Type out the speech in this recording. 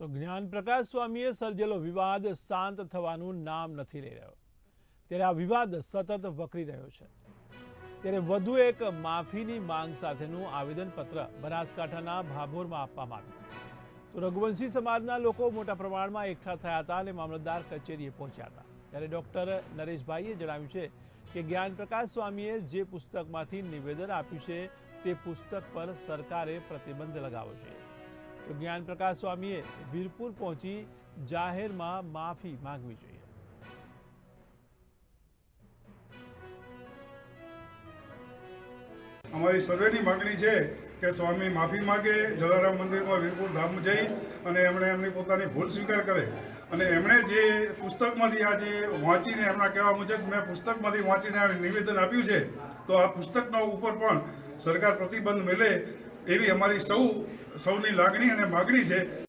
તો જ્ઞાન પ્રકાશ સ્વામીએ સર્જેલો વિવાદ શાંત થવાનું નામ નથી લઈ રહ્યો. ત્યારે આ વિવાદ સતત વકરી રહ્યો છે. ત્યારે વધુ એક માફીની માંગ સાથેનું આવેદનપત્ર બનાસકાંઠાના ભાભોરમાં આપવામાં આવ્યું. તો રઘુવંશી સમાજના લોકો મોટા પ્રમાણમાં એકઠા થયા હતા અને મામલતદાર કચેરીએ પહોંચ્યા હતા. ત્યારે ડૉક્ટર નરેશભાઈએ જણાવ્યું છે કે જ્ઞાનપ્રકાશ સ્વામીએ જે પુસ્તકમાંથી નિવેદન આપ્યું છે તે પુસ્તક પર સરકારે પ્રતિબંધ લગાવવો જોઈએ તો જ્ઞાન પ્રકાશ સ્વામીએ વીરપુર પહોંચી જાહેરમાં માફી માંગવી જોઈએ. અમારી સર્વેની માગણી છે કે સ્વામી માફી માગે, જલારામ મંદિરમાં વીરપુર ધામ જઈ અને એમણે એમની પોતાની ભૂલ સ્વીકાર કરે. અને એમણે જે પુસ્તકમાંથી આ જે વાંચીને એમના કહેવા મુજબ મેં પુસ્તકમાંથી વાંચીને નિવેદન આપ્યું છે, તો આ પુસ્તકના ઉપર પણ સરકાર પ્રતિબંધ મેળે એવી અમારી સૌ સૌની લાગણી અને માગણી છે